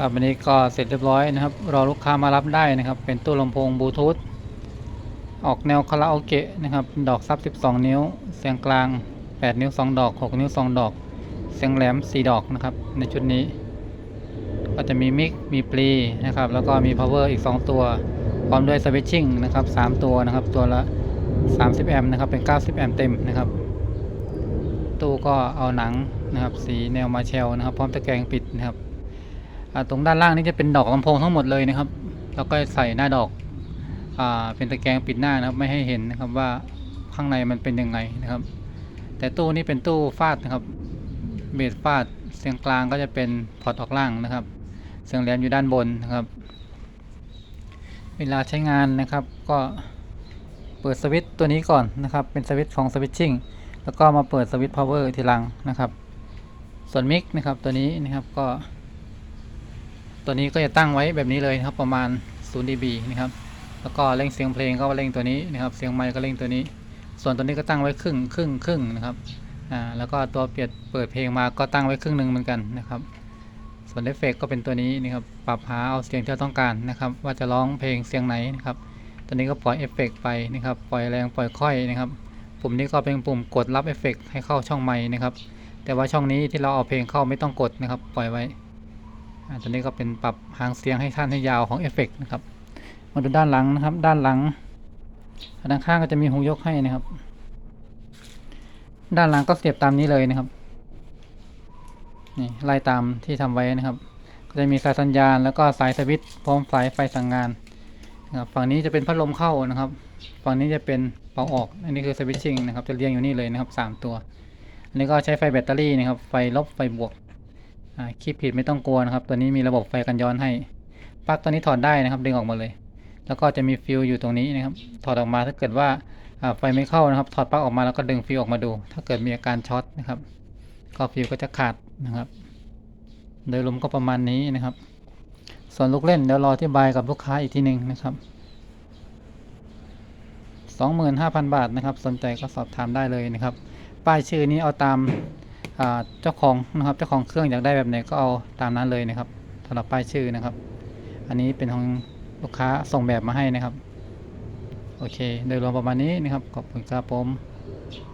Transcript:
ครับวันนี้ก็เสร็จเรียบร้อยนะครับ รอลูกค้ามารับได้นะครับ เป็นตู้ลำโพงบลูทูธออกแนวคาราโอเกะนะครับ ดอกซับ 12 นิ้ว เสียงกลาง 8 นิ้ว 2 ดอก 6 นิ้ว 2 ดอก เสียงแหลม 4 ดอกนะครับ ในชุดนี้ ก็จะมีมิก มีปลีนะครับ แล้วก็มี power อีก 2 ตัว พร้อมด้วย switching นะครับ 3 ตัวนะครับ ตัวละ 30 แอมป์นะครับ เป็น 90 แอมป์เต็มนะครับ ตู้ก็เอาหนังนะครับ สีแนวมาเชลนะครับ พร้อมตะแกรงปิดนะครับ ตรงด้านล่างนี่จะเป็นดอกลำโพงทั้งหมดเลยนะครับ แล้วก็ใส่หน้าดอกอ่าเป็นตะแกรงปิดหน้านะครับ ไม่ให้เห็นนะครับว่าข้างในมันเป็นยังไงนะครับ แต่ตู้นี้เป็นตู้ฟาดนะครับ เบสฟาดเสียงกลางก็จะเป็นพอร์ตออกล่างนะครับ เสียงแหลมอยู่ด้านบนนะครับ เวลาใช้งานนะครับ ก็เปิดสวิตช์ตัวนี้ก่อนนะครับ เป็นสวิตช์ของสวิตชิ่งแล้วก็มาเปิดสวิตช์พาวเวอร์ทีหลังนะครับ ส่วนมิกนะครับตัวนี้นะครับก็ ตัวนี้ก็จะตั้งไว้แบบนี้เลยนะครับประมาณ 0 dB นะครับแล้วก็เร่งเสียงเพลงก็เร่งตัวนี้นะครับ เสียงไมค์ก็เร่งตัวนี้ ส่วนตัวนี้ก็ตั้งไว้ครึ่งครึ่งครึ่งนะครับอ่าแล้วก็ตัวเปลี่ยนเปิดเพลงมาก็ตั้งไว้ครึ่งหนึ่งเหมือนกันนะครับ ส่วนเอฟเฟกก็เป็นตัวนี้นะครับปรับหาเอาเสียงที่เราต้องการนะครับ ว่าจะร้องเพลงเสียงไหนนะครับตัวนี้ก็ปล่อยเอฟเฟกไปนะครับ ปล่อยแรงปล่อยค่อยนะครับ ปุ่มนี้ก็เป็นปุ่มกดรับเอฟเฟกให้เข้าช่องไม้นะครับ แต่ว่าช่องนี้ที่เราเอาเพลงเข้าไม่ต้องกดนะครับ ปล่อยไว้ ตัวนี้ก็เป็นปรับหางเสียงให้สั้นให้ยาวของเอฟเฟกนะครับ มาดูด้านหลังนะครับ ด้านหลังด้านข้างก็จะมีหูยกให้นะครับ ด้านหลังก็เสียบตามนี้เลยนะครับ นี่ไล่ตามที่ทำไว้นะครับ ก็จะมีสายสัญญาณแล้วก็สายสวิตช์พร้อมสายไฟสั่งงานนะครับ ฝั่งนี้จะเป็นพัดลมเข้านะครับ ฝั่งนี้จะเป็นเป่าออก อันนี้คือสวิตชิ่งนะครับ จะเรียงอยู่นี่เลยนะครับสามตัว อันนี้ก็ใช้ไฟแบตเตอรี่นะครับ ไฟลบไฟบวก อ่าคีบผิดไม่ต้องกลัวนะครับ ตัวนี้มีระบบไฟกันย้อนให้ปลั๊กตัวนี้ถอดได้นะครับ ดึงออกมาเลย แล้วก็จะมีฟิวอยู่ตรงนี้นะครับ ถอดออกมาถ้าเกิดว่าไฟไม่เข้านะครับ ถอดปลั๊กออกมาแล้วก็ดึงฟิวออกมาดู ถ้าเกิดมีอาการช็อตนะครับ ก็ฟิวก็จะขาดนะครับ โดยรวมก็ประมาณนี้นะครับ ส่วนลูกเล่นเดี๋ยวรอที่บายกับลูกค้าอีกทีหนึ่งนะครับ25,000 บาทนะครับ สนใจก็สอบถามได้เลยนะครับ ป้ายชื่อนี้เอาตาม เจ้าของนะครับเจ้าของเครื่องอยากได้แบบไหนก็เอาตามนั้นเลยนะครับสำหรับป้ายชื่อนะครับ อันนี้เป็นของลูกค้าส่งแบบมาให้นะครับ โอเค โดยรวมประมาณนี้นะครับ ขอบคุณครับผม